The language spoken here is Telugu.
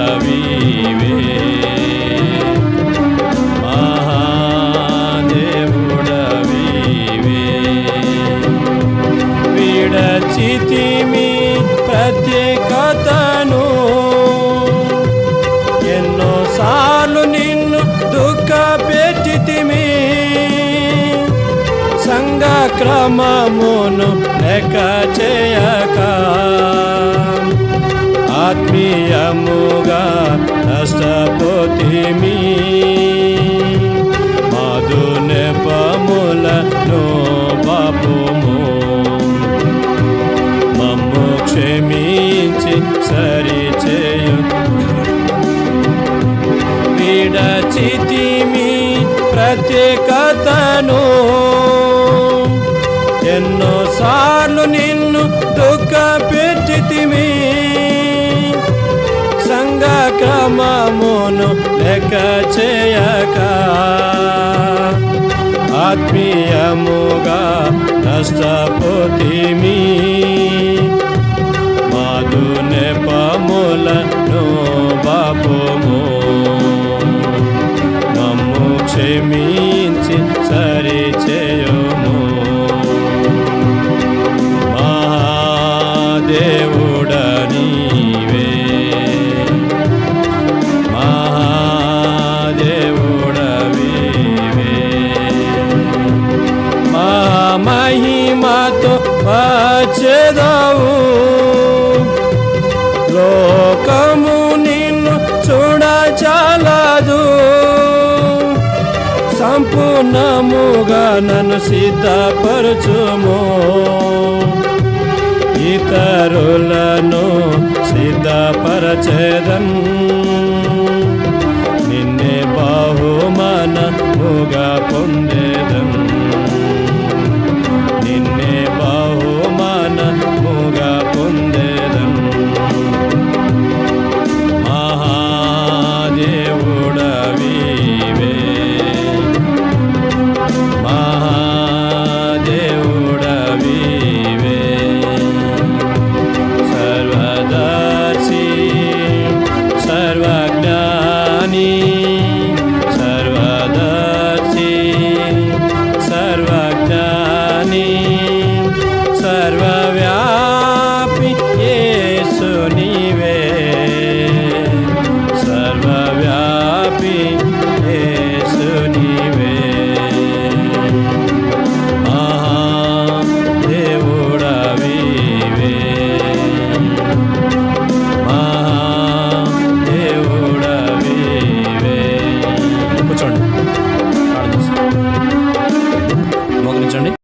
మహాదేవుడవివే మహాదేవుడవివే ప్రత్యేకతను. ఎన్నోసార్లు నిన్ను దుఃఖ పెట్టితిమి. సంఘ క్రమమును లెక్క చేయక ఆత్మీయముగా నష్టపోతిమి మాధు నెపములను పాపము మమ్ము క్షమించి సరిచేయు విడచితిమి ప్రత్యేకతను ఎన్నోసార్లు నిన్ను దుఃఖ పెట్టితిమి సంఘ క్రమమును లెక్క చేయక ఆత్మీయముగా నష్టపోతిమి మాధు నెపములను బాపుము మమ్ము క్షమించి మహిమతో లోకము నిన్ను చూడచాలదు సంపూర్ణముగా నన్ను సిద్ధపరచుము. ఇతరులను సిద్ధపరచేదన్ ধ্বনি